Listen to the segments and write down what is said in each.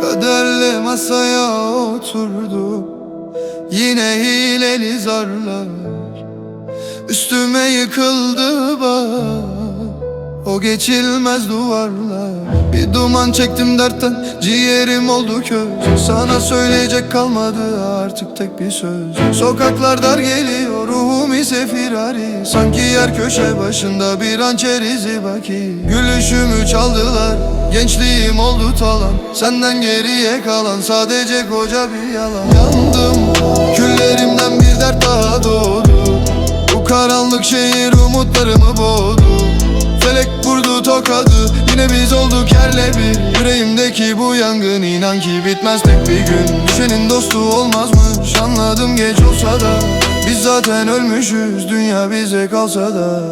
Kaderle masaya oturdu. Yine hileli zarlar. Üstüme yıkıldı O geçilmez duvarlar. Bir duman çektim dertten Ciğerim oldu köz. Sana söyleyecek kalmadı artık tek bir söz. Sokaklar dar geliyor ruhum ise firari. Sanki yer köşe başında bir hançer izi baki. Gülüşümü çaldılar Gençliğim oldu talan. Senden geriye kalan sadece koca bir yalan. Yandım Küllerimden bir dert daha doğdu. Bu karanlık şehir umutlarımı boğdu tokadı. Yine biz olduk yerle bir. Yüreğimdeki bu yangın inan ki bitmez tek bir gün. Düşenin dostu olmazmış Anladım geç olsa da. Biz zaten ölmüşüz Dünya bize kalsa da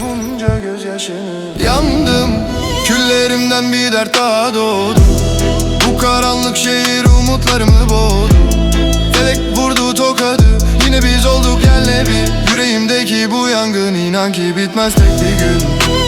Bunca gözyaşını Yandım Küllerimden bir dert daha doğdu. Bu karanlık şehir umutlarımı boğdu. Felek vurdu tokadı Yine biz olduk yerle bir. Yüreğimdeki bu yangın inan ki bitmez tek bir gün